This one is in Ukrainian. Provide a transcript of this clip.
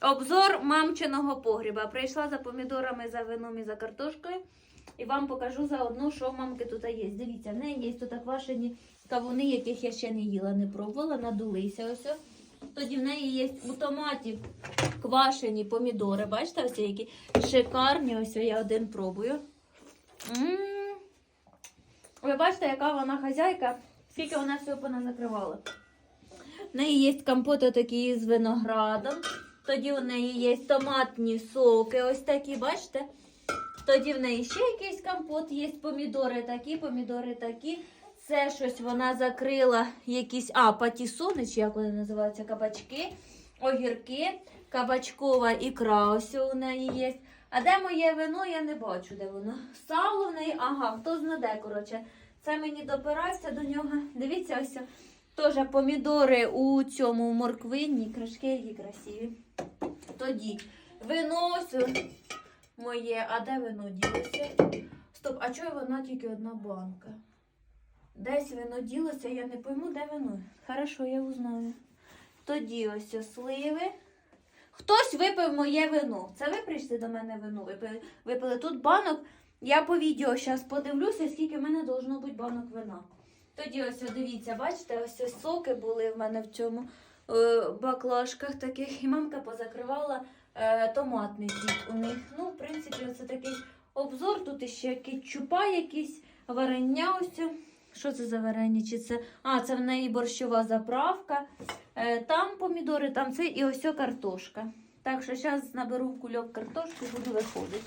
Обзор мамчиного погріба. Прийшла за помідорами, за вином і за картошкою. І вам покажу заодно, що мамки тут є. Дивіться, в неї є тут квашені кавуни, яких я ще не їла, не пробувала, надулися ось. Тоді в неї є у томаті квашені помідори. Бачите, ось які шикарні. Ось я один пробую. М. Ви бачите, яка вона хазяйка, скільки вона всього поназакривала. В неї є компоти такі з виноградом. Тоді у неї є томатні соки, ось такі, бачите? Тоді в неї ще якийсь компот є, помідори такі, помідори такі. Це щось вона закрила якісь, а, патісони, чи як вони називаються, кабачки, огірки, кабачкова ікра ось у неї є. А де моє вино, я не бачу, де воно. Сало в неї, ага, хто знаде, коротше. Це мені допирається до нього. Дивіться, ось теж помідори у цьому морквинні, кришки які красиві. Тоді вино моє, а де вино ділося? Стоп, а чого вона тільки одна банка? Десь вино ділося, я не пойму, де вино. Хорошо, я узнаю. Тоді ось сливи. Хтось випив моє вино. Це ви прийшли до мене вино. Випили, випили тут банок. Я по відео зараз подивлюся, скільки в мене должно бути банок вина. Тоді ось дивіться, бачите, ось соки були в мене в цьому баклажках таких. І мамка позакривала е, томатний сік у них. Ну, в принципі, це такий обзор. Тут іще кетчупа якісь, варення ось. Що це за варення? Чи це? А, це в неї борщова заправка. Е, там помідори, там це і ось картошка. Так що зараз наберу в кульок картошки, буду виходити.